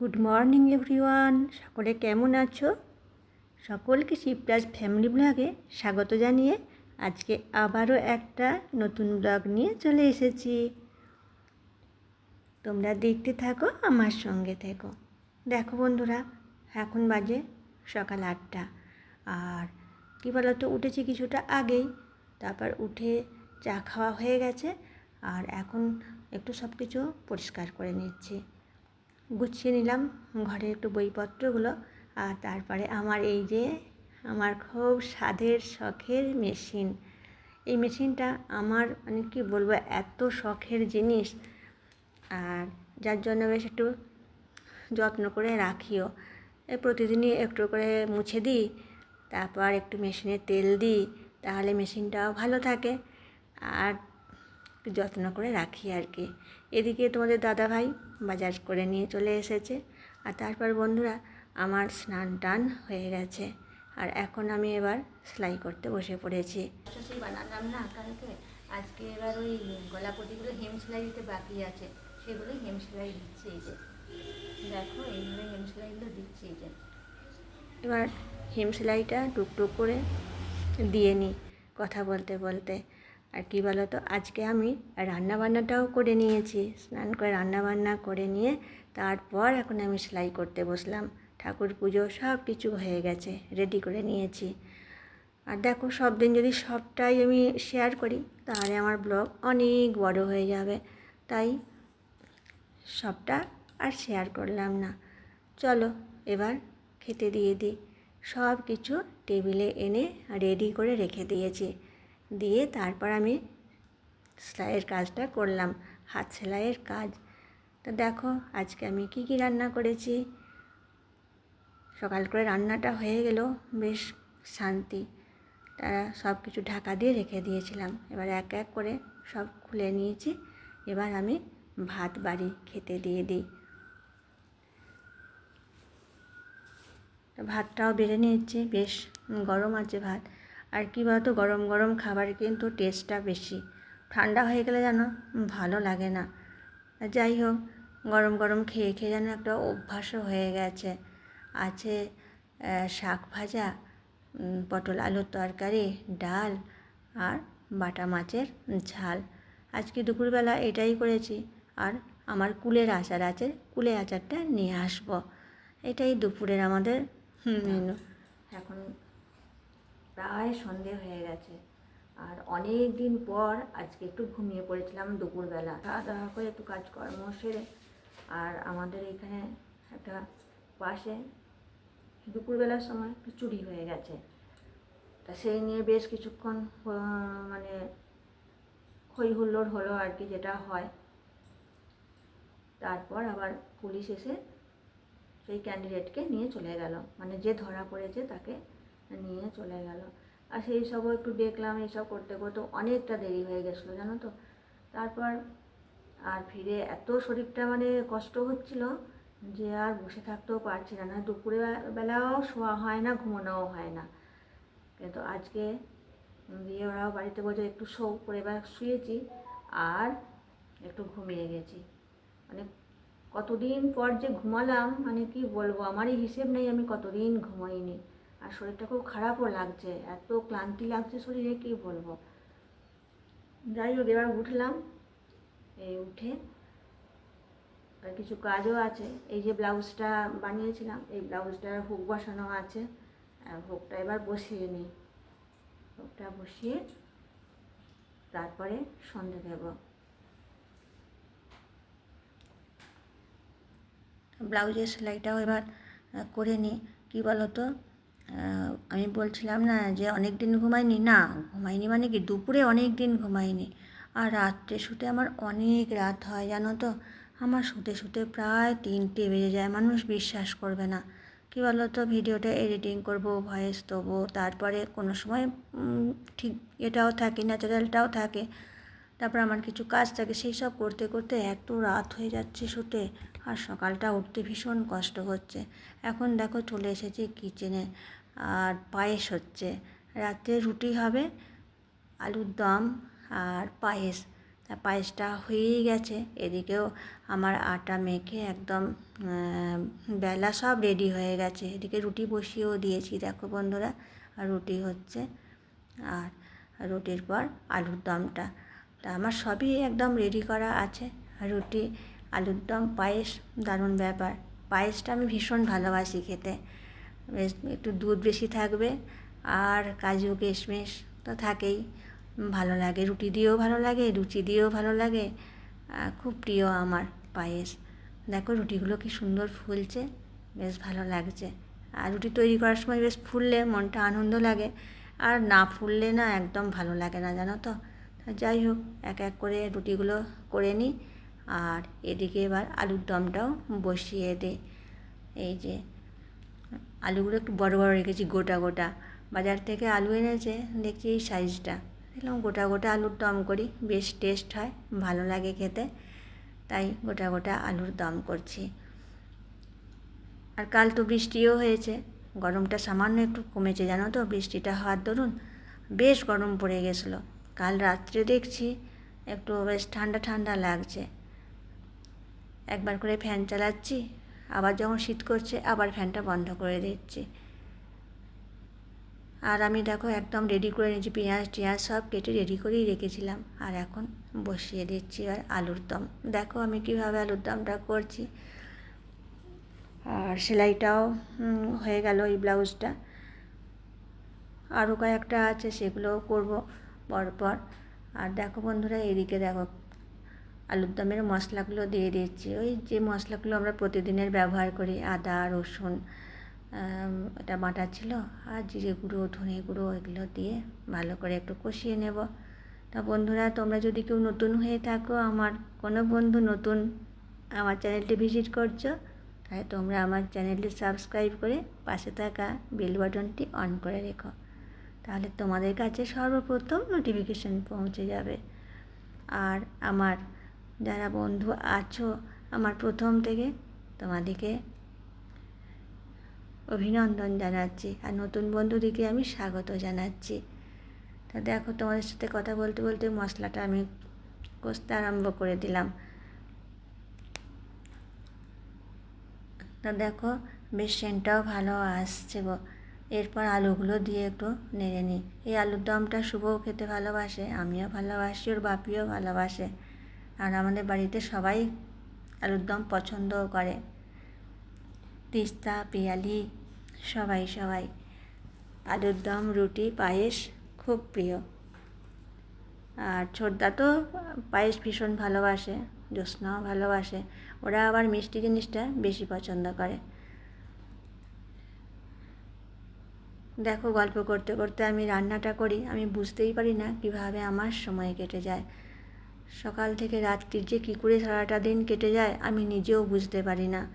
Good morning everyone সকলে কেমন আছো? সকলকে শিবরাজ ফ্যামিলি ব্লগে স্বাগত জানিয়ে আজকে আবারও একটা নতুন ব্লগ নিয়ে চলে এসেছি। তোমরা দেখতে থাকো, আমার সঙ্গে থেকো। দেখো বন্ধুরা, এখন বাজে সকাল আটটা। আর কী বলতো, উঠেছি কিছুটা আগেই। তারপর উঠে চা খাওয়া হয়ে গেছে আর এখন একটু সব কিছু পরিষ্কার করে নিচ্ছি। গুছিয়ে নিলাম ঘরের একটু বইপত্রগুলো আর তারপরে আমার এই যে আমার খুব স্বাদের শখের মেশিন। এই মেশিনটা আমার মানে কি বলব এত শখের জিনিস আর যার জন্য বেশ একটু যত্ন করে রাখিও। প্রতিদিনই একটু করে মুছে দিই, তারপর একটু মেশিনে তেল দিই তাহলে মেশিনটাও ভালো থাকে। আর যত্ন করে রাখি আর কি। এদিকে তোমাদের দাদা ভাই বাজার করে নিয়ে চলে এসেছে। আর তারপর বন্ধুরা আমার স্নান টান হয়ে গেছে। আর এখন আমি এবার সেলাই করতে বসে পড়েছি। বানালাম না কালকে। আজকে এবার ওই গলাপটিগুলো হেম সেলাই দিতে বাকি আছে। সেগুলো হেম সেলাই দিচ্ছে এই যে। দেখো এইভাবে হেম সেলাইগুলো দিচ্ছে এই যে। এবার হেম সেলাইটা টুকটুক করে দিয়ে নিই কথা বলতে বলতে। আর কি বলো তো আজকে আমি রান্না বান্নাটাও করে নিয়েছি, স্নান করে রান্না বান্না করে নিয়ে তারপর এখন আমি সেলাই করতে বসলাম। ঠাকুর পুজো সব কিছু হয়ে গেছে রেডি করে নিয়েছি। আর দেখো সব দিন যদি সবটাই আমি শেয়ার করি, তাহলে আমার ব্লগ অনেক বড় হয়ে যাবে। তাই সবটা আর শেয়ার করলাম না। চলো, এবার খেতে দিয়ে দিই। সব কিছু টেবিলে এনে রেডি করে রেখে দিয়েছি। দিয়ে তারপর আমি সেলাইয়ের কাজটা করলাম, হাত সেলাইয়ের কাজ। তো দেখো, আজকে আমি কি কি রান্না করেছি। সকাল করে রান্নাটা হয়ে গেল, বেশ শান্তি। তারা সব কিছু ঢাকা দিয়ে রেখে দিয়েছিলাম। এবার এক এক করে সব খুলে নিয়েছি। এবার আমি ভাত বাড়ি খেতে দিয়ে দিই। ভাতটাও বেড়ে নিয়েছি, বেশ গরম আছে ভাত। আর কী বলতো, গরম গরম খাবার কিন্তু টেস্টটা বেশি। ঠান্ডা হয়ে গেলে যেন ভালো লাগে না। যাই হোক, গরম গরম খেয়ে খেয়ে যেন একটা অভ্যাসও হয়ে গেছে। আছে শাক ভাজা পটল আলুর তরকারি, ডাল আর বাটা মাছের ঝাল। আজকে দুপুরবেলা এটাই করেছি। আর আমার কুলের আচার আছে, কুলের আচারটা নিয়ে আসব। এটাই দুপুরের আমাদের এখন প্রায় সন্ধে হয়ে গেছে। আর অনেক দিন পর আজকে একটু ঘুমিয়ে পড়েছিলাম দুপুরবেলা। খাওয়া দাওয়া করে একটু কাজকর্ম সেরে আর আমাদের এখানে একটা পাশে দুপুরবেলার সময় একটু চুরি হয়ে গেছে। তা সেই নিয়ে বেশ কিছুক্ষণ মানে হই হুল্লোড় হলো আর কি যেটা হয়। তারপর আবার পুলিশ এসে সেই ক্যান্ডিডেটকে নিয়ে চলে গেল। মানে যে ধরা পড়েছে তাকে নিয়ে চলে গেল। আর সেই সবও একটু দেখলাম, এইসব করতে করতে অনেকটা দেরি হয়ে গেছিল, জানো তো? তারপর আর ফিরে এত শরীরটা মানে কষ্ট হচ্ছিল যে আর বসে থাকতেও পারছি না। না দুপুরে বেলাও শোয়া হয় না, ঘুমানোও হয় না। কিন্তু আজকে দিয়ে ওরাও বাড়িতে বলছে একটু শো করে এবার শুয়েছি আর একটু ঘুমিয়ে গেছি। মানে কতদিন পর যে ঘুমালাম মানে কি বলব, আমারই হিসেব নেই, আমি কতদিন ঘুমাইনি। আর শরীরটা খুব খারাপও লাগছে, এত ক্লান্তি লাগছে শরীরে, কি বলব। যাই হোক, এবার উঠলাম এই উঠে আর কিছু কাজও আছে। এই যে ব্লাউজটা বানিয়েছিলাম, এই ব্লাউজটার হুক বসানো আছে হুকটা এবার বসিয়ে নিই। হুকটা বসিয়ে তারপরে সন্ধে দেব। ব্লাউজের সেলাইটাও এবার করে নিই কী বলো তো আমি বলছিলাম না যে অনেক দিন ঘুমাইনি। না, ঘুমাইনি মানে কি? দুপুরে অনেক দিন ঘুমাইনি। আর রাত্রে শুতে আমার অনেক রাত হয়, জানো তো? আমার শুতে শুতে প্রায় তিনটে বেজে যায়, মানুষ বিশ্বাস করবে না। কী বলো তো ভিডিওটা এডিটিং করব, ভয়েস দেবো, তারপরে কোনো সময় ঠিক এটাও থাকে ন্যাচারালটাও থাকে। তারপর আমার কিছু কাজ থাকে, সেই সব করতে করতে এত রাত হয়ে যাচ্ছে শুতে আর সকালটা উঠতে ভীষণ কষ্ট হচ্ছে। এখন দেখো চলে এসেছি কিচেনে আর পায়েস হচ্ছে। রাত্রে রুটি হবে, আলুর দম আর পায়েস। তা পায়েসটা হয়েই গেছে, এদিকেও আমার আটা মেখে একদম বেলা সব রেডি হয়ে গেছে। এদিকে রুটি বসিয়েও দিয়েছি, দেখো বন্ধুরা আর রুটি হচ্ছে। আর রুটির পর আলুর দমটা। তা আমার সবই একদম রেডি করা আছে। রুটি, আলুর দম, পায়েস, দারুণ ব্যাপার। পায়েসটা আমি ভীষণ ভালোবাসি খেতে। বেশ, একটু দুধ বেশি থাকবে আর কাজু, কিশমিশ তো থাকেই। ভালো লাগে, রুটি দিয়েও ভালো লাগে রুচি দিয়েও ভালো লাগে। খুব প্রিয় আমার পায়েস। দেখো রুটিগুলো কি সুন্দর ফুলছে, বেশ ভালো লাগছে। আর রুটি তৈরি করার সময় বেশ ফুললে মনটা আনন্দ লাগে। আর না ফুললে না একদম ভালো লাগে না, জানো তো? যাই হোক, এক এক করে রুটিগুলো করে নিই। আর এদিকে এবার আলুর দমটাও বসিয়ে দিই। এই যে, আলুগুলো একটু বড় বড় রেখেছি, গোটা গোটা। বাজার থেকে আলু এনেছে দেখছি এই সাইজটা। দেখলাম গোটা গোটা আলুর দম করি, বেশ টেস্ট হয়, ভালো লাগে খেতে। তাই গোটা গোটা আলুর দম করছি। আর কাল তো বৃষ্টিও হয়েছে, গরমটা সামান্য একটু কমেছে, জানো তো? বৃষ্টিটা হওয়ার দরুন বেশ গরম পড়ে গেছিল। কাল রাত্রে দেখছি একটু বেশ ঠান্ডা ঠান্ডা লাগছে। একবার করে ফ্যান চালাচ্ছি, আবার যখন শীত করছে আবার ফ্যানটা বন্ধ করে দিচ্ছি। আর আমি দেখো একদম রেডি করে নিয়েছি, পেঁয়াজ টিয়াজ সব কেটে রেডি করেই রেখেছিলাম। আর এখন বসিয়ে দিচ্ছি আর আলুর দম। দেখো আমি কীভাবে আলুর দমটা করছি। আর সেলাইটাও হয়ে গেল এই ব্লাউজটা। আরও কয়েকটা আছে সেগুলোও করব। পরপর। আর দেখো বন্ধুরা, এদিকে দেখো আলুর দমের মশলাগুলো দিয়ে দিচ্ছি। ওই যে মশলাগুলো আমরা প্রতিদিনের ব্যবহার করি, আদা, রসুন এটা বাটা ছিল, আর জিরে গুঁড়ো, ধনে গুঁড়ো, এগুলো দিয়ে ভালো করে একটু কষিয়ে নেব। তা বন্ধুরা, তোমরা যদি কেউ নতুন হয়ে থাকো, আমার কোনো বন্ধু নতুন আমার চ্যানেলটি ভিজিট করছ তাই তোমরা আমার চ্যানেলটি সাবস্ক্রাইব করে পাশে থাকা বেল বাটনটি অন করে রেখো। তাহলে তোমাদের কাছে সর্বপ্রথম নোটিফিকেশান পৌঁছে যাবে। আর আমার যারা বন্ধু আছো, আমার প্রথম থেকে তোমাদেরকে অভিনন্দন জানাচ্ছি। আর নতুন বন্ধুদেরকে আমি স্বাগত জানাচ্ছি। তা দেখো, তোমাদের সাথে কথা বলতে বলতে মশলাটা আমি কষতে আরম্ভ করে দিলাম। তা দেখো, বেশ সেন্টটাও ভালো আসছে গো। এরপর আলুগুলো দিয়ে একটু নেড়ে নিই। এই আলুর দমটা শুভও খেতে ভালোবাসে, আমিও ভালোবাসি, ওর বাপিও ভালোবাসে। আর আমাদের বাড়িতে সবাই আলুর দম পছন্দও করে। তিস্তা, পিয়ালি, সবাই সবাই। আলুর দম, রুটি, পায়েস খুব প্রিয়। আর ছোটদা তো পায়েস ভীষণ ভালোবাসে, জ্যোৎস্নাও ভালোবাসে। ওরা আবার মিষ্টি জিনিসটা বেশি পছন্দ করে। দেখো গল্প করতে করতে আমি রান্নাটা করি, আমি বুঝতেই পারি না কীভাবে আমার সময় কেটে যায়। সকাল থেকে রাত্রির যে কী করে সারাটা দিন কেটে যায়, আমি নিজেও বুঝতে পারি না।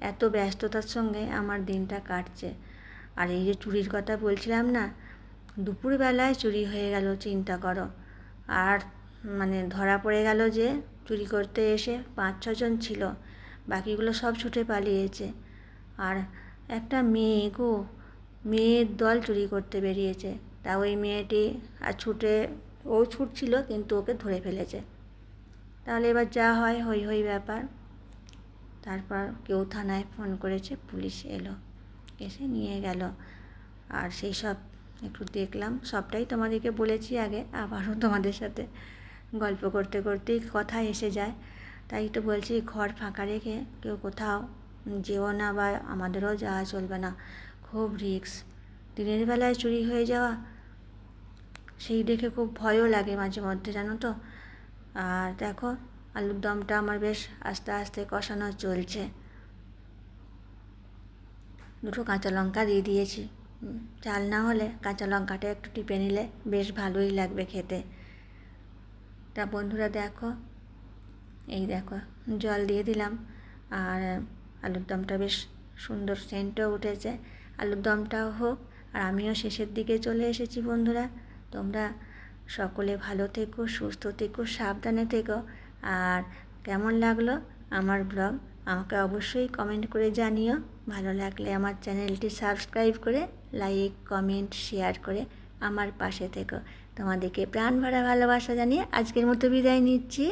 এত ব্যস্ততার সঙ্গে আমার দিনটা কাটছে। আর এই যে চুরির কথা বলছিলাম না, দুপুরবেলায় চুরি হয়ে গেল, চিন্তা করো। আর মানে ধরা পড়ে গেল যে চুরি করতে এসে পাঁচ ছজন ছিল, বাকিগুলো সব ছুটে পালিয়েছে। আর একটা মেয়ে গো মেয়ের দল চুরি করতে বেরিয়েছে। তা ওই মেয়েটি আর ছুটে, ও ছুটছিল কিন্তু ওকে ধরে ফেলেছে। তাহলে এবার যা হয় হই হই ব্যাপার। তারপর কেউ থানায় ফোন করেছে, পুলিশ এলো, এসে নিয়ে গেল। আর সেই সব একটু দেখলাম, সবটাই তোমাদেরকে বলেছি আগে, আবারও তোমাদের সাথে গল্প করতে করতেই কথা এসে যায়। তাই তো বলছি, ঘর ফাঁকা রেখে কেউ কোথাও যেও না বা আমাদেরও যাওয়া চলবে না। খুব রিক্স দিনের বেলায় চুরি হয়ে যাওয়া, সেই দেখে খুব ভয়ও লাগে মাঝে মধ্যে, জানো তো? আর দেখো, আলুর দমটা আমার বেশ আস্তে আস্তে কষানো চলছে। দুটো কাঁচা লঙ্কা দিয়ে দিয়েছি। চাল না হলে কাঁচা লঙ্কাটা একটু টিপে নিলে বেশ ভালোই লাগবে খেতে। তা বন্ধুরা দেখো, এই দেখো, জল দিয়ে দিলাম। আর আলুর দমটা বেশ সুন্দর সেন্টও উঠেছে। আলুর দমটাও হোক, আর আমিও শেষের দিকে চলে এসেছি বন্ধুরা। তোমরা সকলে ভালো থেকো, সুস্থ থেকো, সাবধানে থেকো। আর কেমন লাগল আমার ব্লগ, আমাকে অবশ্যই কমেন্ট করে জানিও। ভালো লাগলে আমার চ্যানেলটি সাবস্ক্রাইব করে, লাইক, কমেন্ট, শেয়ার করে আমার পাশে থেকো। তোমাদেরকে প্রাণ ভরা ভালোবাসা জানিয়ে আজকের মতো বিদায় নিচ্ছি।